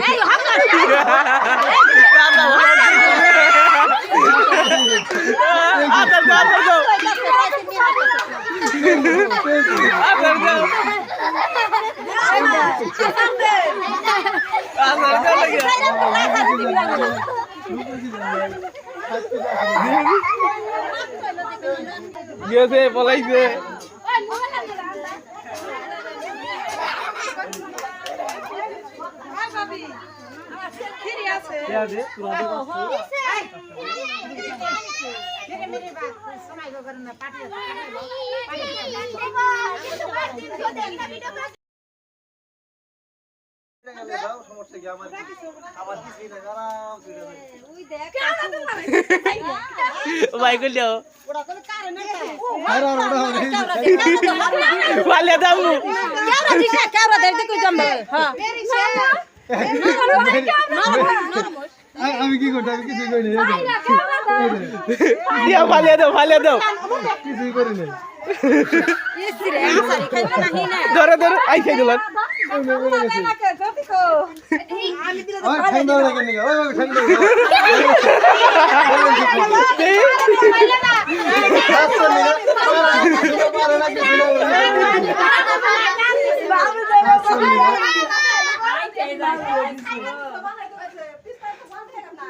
এই হাম গিয়েছে পলাইছে আছে বাইকুল যাও वाले दाऊ क्या रहा क्या रहा देखते कोई जंबल हाँ ना ना ना ना আমি কি করতে আমি কিছুই করি দিয়া ফালিয়ে দাও ফালিয়ে দাও কিছুই করি নাই ধরে ধরে আই খাই দিলাম ঠান্ডা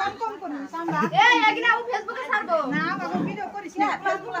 কম কম করুন না ফেসবুকে ছাড়বো না ভিডিও করিস না ফেসবুকে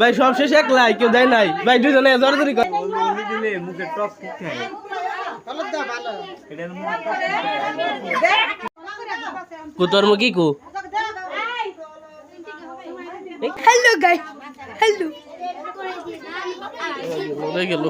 ভাই সব শেষ এক লাই কেউ দেয় নাই। ভাই দুজনে জোরাজোরি করে কুতর মুখি কু। হ্যালো গাই হ্যালো হয়ে গেল।